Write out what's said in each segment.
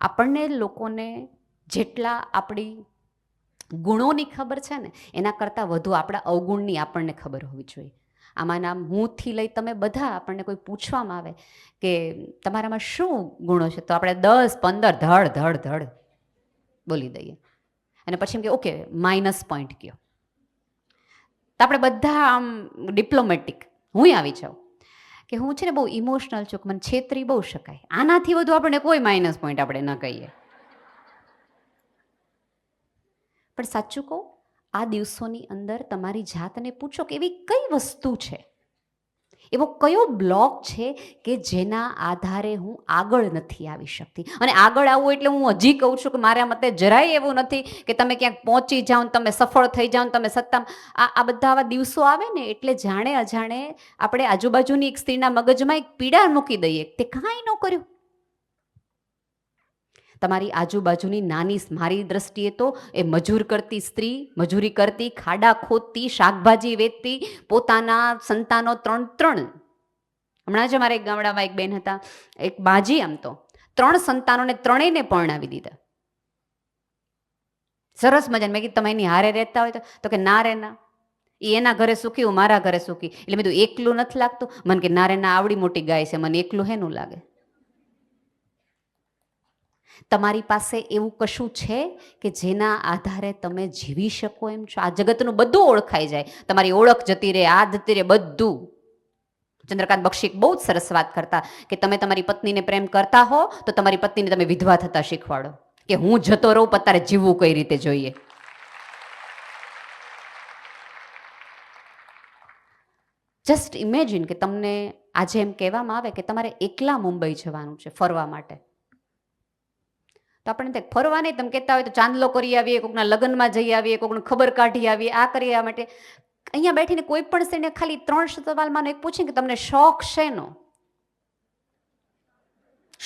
આપણને લોકોને જેટલા આપણી ગુણોની ખબર છે ને, એના કરતાં વધુ આપણા અવગુણની આપણને ખબર હોવી જોઈએ. આમાં નામ હુંથી લઈ તમે બધા આપણને કોઈ પૂછવામાં આવે કે તમારામાં શું ગુણો છે, તો આપણે દસ, પંદર, ધડ ધડ ધડ બોલી દઈએ. અને પછી એમ કે, ઓકે માઇનસ પોઈન્ટ કયો. તો આપણે બધા આમ ડિપ્લોમેટિક હું આવી જાઉં. કે હું છે ને બહુ ઇમોશનલ છું મને છેતરી બહુ શકાય. આનાથી વધુ આપણને કોઈ માઇનસ પોઈન્ટ આપણે ન કહીએ. પણ સાચું કહું, આ દિવસોની અંદર તમારી જાતને પૂછો કે એવી કઈ વસ્તુ છે એવો કયો બ્લોક છે કે જેના આધારે હું આગળ નથી આવી શકતી? અને આગળ આવવું એટલે હું હજી કહું છું કે મારા મતે જરાય એવું નથી કે તમે ક્યાંક પહોંચી જાઓ તમે સફળ થઈ જાઓ તમે સત્તા આ આ બધા આવા દિવસો આવે ને એટલે જાણે અજાણે આપણે આજુબાજુની એક સ્ત્રીના મગજમાં એક પીડા મૂકી દઈએ. તે કાંઈ ન કર્યું. તમારી આજુબાજુની નાની મારી દ્રષ્ટિએ તો એ મજૂર કરતી સ્ત્રી, મજૂરી કરતી, ખાડા ખોદતી, શાકભાજી વેચતી, પોતાના સંતાનો ત્રણ ત્રણ. હમણાં જ અમારા એક ગામડામાં એક બેન હતા, એક બાજી આમ તો. ત્રણ સંતાનોને ત્રણેયને પરણાવી દીધા. સરસ મજાને, મેં કીધું, તમે એની હારે રહેતા હોય તો કે ના રે ના એ એના ઘરે સુખી, હું મારા ઘરે સુખી. એટલે મેં એકલું નથી લાગતું? મને કે, ના રે, ના, આવડી મોટી ગાય છે, મને એકલું હેનું લાગે. તમારી પાસે એવું કશું છે કે જેના આધારે તમે જીવી શકો એમ છો? આ જગતનું બધું ઓળખાઈ જાય. તમારી ઓળખ જતી રહે, આ જતી રહે, બધું. ચંદ્રકાંત બક્ષી બહુ જ સરસ વાત કરતા કે તમે તમારી પત્નીને પ્રેમ કરતા હો, તો તમારી પત્નીને તમે વિધવા થતા શીખવાડો. કે હું જતો રહું તારે જીવવું કઈ રીતે જોઈએ? જસ્ટ ઇમેજિન કે તમને આજે એમ કહેવામાં આવે કે તમારે એકલા મુંબઈ જવાનું છે ફરવા માટે. તો આપણે ત્યાં ફરવા નહીં, તમે કહેતા હોય તો ચાંદલો કરી આવીએ, કોકના લગ્નમાં જઈ આવીએ, કોકને ખબર કાઢી આવીએ, આ કરી આ માટે. અહીંયા બેઠીને કોઈ પણ સ્ત્રીને ખાલી ત્રણ સવાલમાં એક પૂછે કે તમને શોખ શેનો?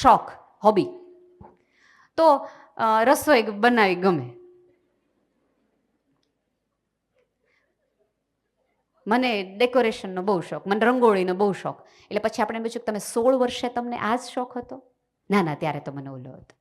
શોખ હોબી તો રસોઈ બનાવી ગમે? મને ડેકોરેશનનો બહુ શોખ, મને રંગોળીનો બહુ શોખ. એટલે પછી આપણે પૂછ્યું તમે સોળ વર્ષે તમને આ જ શોખ હતો? ના ના, ત્યારે તો મને ઓલો હતો.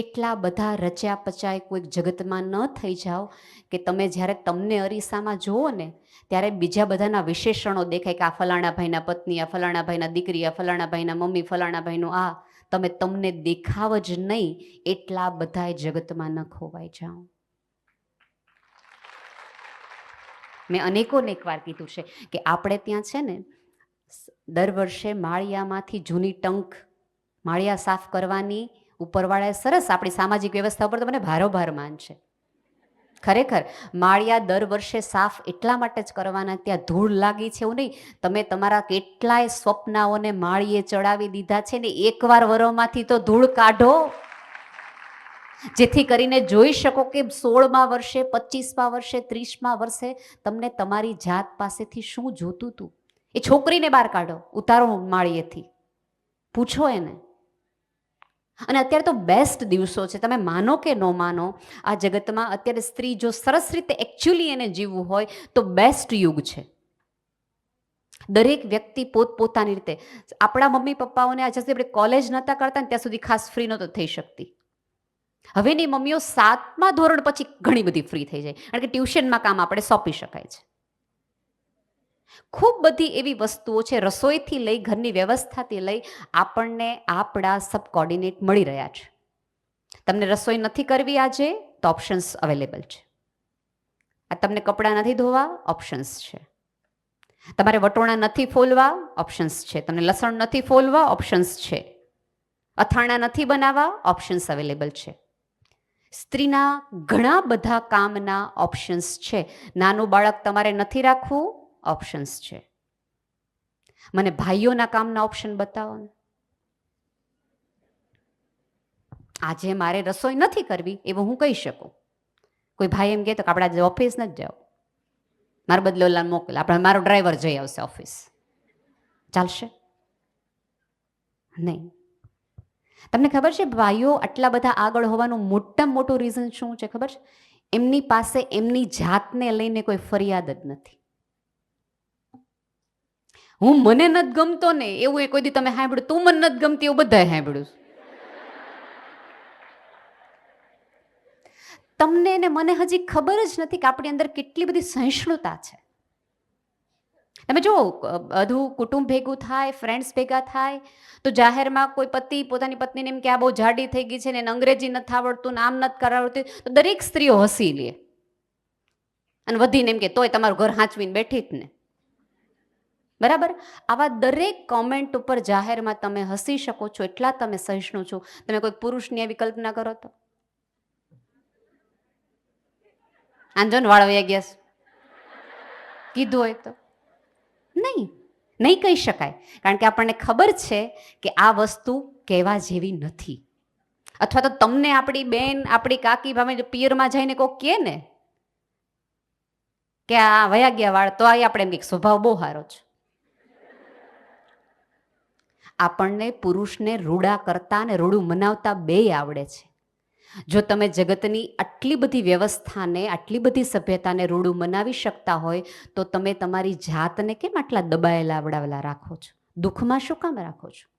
એટલા બધા રચ્યા પચાય કોઈક જગતમાં ન થઈ જાઓ કે તમે જ્યારે તમને અરીસામાં જુઓ ને, ત્યારે બીજા બધાના વિશેષણો દેખાય કે આ ફલાણા ભાઈના પત્ની, આ ફલાણા ભાઈના દીકરી, આ ફલાણા ભાઈના મમ્મી, ફલાણા ભાઈનું આ, તમે તમને દેખાવ જ નહીં, એટલા બધા જગતમાં ન ખોવાઈ જાઓ. મેં અનેકોને એકવાર કીધું છે કે આપણે ત્યાં છે ને દર વર્ષે માળિયામાંથી જૂની ટંક માળિયા સાફ કરવાની ઉપરવાળાએ સરસ આપણી સામાજિક વ્યવસ્થા ઉપર તો મને ભારોભાર માન છે. ખરેખર, માળિયા દર વર્ષે સાફ એટલા માટે જ કરવાના ત્યાં ધૂળ લાગી છે એવું નહીં. તમે તમારા કેટલાય સ્વપ્નાઓને માળીએ ચડાવી દીધા છે ને એકવાર વરોમાંથી તો ધૂળ કાઢો. જેથી કરીને જોઈ શકો કે સોળમા વર્ષે પચીસમા વર્ષે, ત્રીસમા વર્ષે તમને તમારી જાત પાસેથી શું જોતું હતું એ છોકરીને બહાર કાઢો, ઉતારો માળીએથી પૂછો એને. અને અત્યારે તો બેસ્ટ દિવસો છે. તમે માનો કે ન માનો, આ જગતમાં અત્યારે સ્ત્રી જો સરસ રીતે એકચ્યુઅલી એને જીવવું હોય, તો બેસ્ટ યુગ છે. દરેક વ્યક્તિ પોતપોતાની રીતે. આપણા મમ્મી પપ્પાઓને આ સુધી આપણે કોલેજ નહોતા કરતા ને ત્યાં સુધી ખાસ ફ્રી નહોતો થઈ શકતી. હવેની મમ્મીઓ સાતમા ધોરણ પછી ઘણી બધી ફ્રી થઈ જાય. કારણ કે ટ્યુશનમાં કામ આપણે સોંપી શકાય છે. ખૂબ બધી એવી વસ્તુઓ છે રસોઈથી લઈ, ઘરની વ્યવસ્થાથી લઈ આપણને આપણા સબ કોર્ડિનેટ મળી રહ્યા છે. તમને રસોઈ નથી કરવી આજે તો ઓપ્શન્સ અવેલેબલ છે. આ તમને કપડાં નથી ધોવા ઓપ્શન્સ છે. તમારે વટોણા નથી ફોલવા ઓપ્શન્સ છે. તમને લસણ નથી ફોલવા ઓપ્શન્સ છે. અથાણા નથી બનાવવા ઓપ્શન્સ અવેલેબલ છે. સ્ત્રીના ઘણા બધા કામના ઓપ્શન્સ છે. નાનું બાળક તમારે નથી રાખવું ઓપ્શન્સ છે. મને ભાઈઓના કામના ઓપ્શન બતાવો ને. આજે મારે રસોઈ નથી કરવી, એવું હું કહી શકું. કોઈ ભાઈ એમ કહે તો આપણે ઓફિસ નથી જાઓ મારો બદલો ઓલા મોકલ. આપણે મારો ડ્રાઈવર જઈ આવશે ઓફિસ ચાલશે? નહીં. તમને ખબર છે ભાઈઓ આટલા બધા આગળ હોવાનું મોટામાં મોટું રીઝન શું છે ખબર છે? એમની પાસે એમની જાતને લઈને કોઈ ફરિયાદ જ નથી. હું મને નથી ગમતો ને એવું એ કોઈ દી તમે સાંભળ્યું, તું મને નથી ગમતી એવું બધાએ સાંભળ્યું તમને ને મને હજી ખબર જ નથી કે આપણી અંદર કેટલી બધી સહિષ્ણુતા છે. તમે જુઓ બધું કુટુંબ ભેગું થાય ફ્રેન્ડ્સ ભેગા થાય, તો જાહેરમાં કોઈ પતિ પોતાની પત્નીને એમ કે આ બહુ જાડી થઈ ગઈ છે ને એને અંગ્રેજી નથી આવડતું ને આમ નથી કરાવડતું, તો દરેક સ્ત્રીઓ હસી લે. અને વધીને એમ કે તોય તમારું ઘર હાંચવીને બેઠી જ ને. બરાબર? આવા દરેક કોમેન્ટ ઉપર જાહેરમાં તમે હસી શકો છો, એટલા તમે સહિષ્ણુ છો. તમે કોઈ પુરુષની એવી કલ્પના કરો તો? આંજો ને વાળ ગયા કીધું હોય તો? નહીં. નહીં કહી શકાય. કારણ કે આપણને ખબર છે કે આ વસ્તુ કહેવા જેવી નથી. અથવા તો તમને આપણી બેન, આપણી કાકી ભાવે પિયરમાં જઈને કોક કહે ને કે આ વયા ગયા વાળ, તો આ આપણે એમ કે સ્વભાવ બહુ સારો છે. આપણને પુરુષને રૂડા કરતા અને રૂડું મનાવતા બેય આવડે છે. જો તમે જગતની આટલી બધી વ્યવસ્થાને, આટલી બધી સભ્યતાને રૂડું મનાવી શકતા હોય, તો તમે તમારી જાતને કેમ આટલા દબાયેલા, આવડાવેલા રાખો છો? દુઃખમાં શું કામ રાખો છો?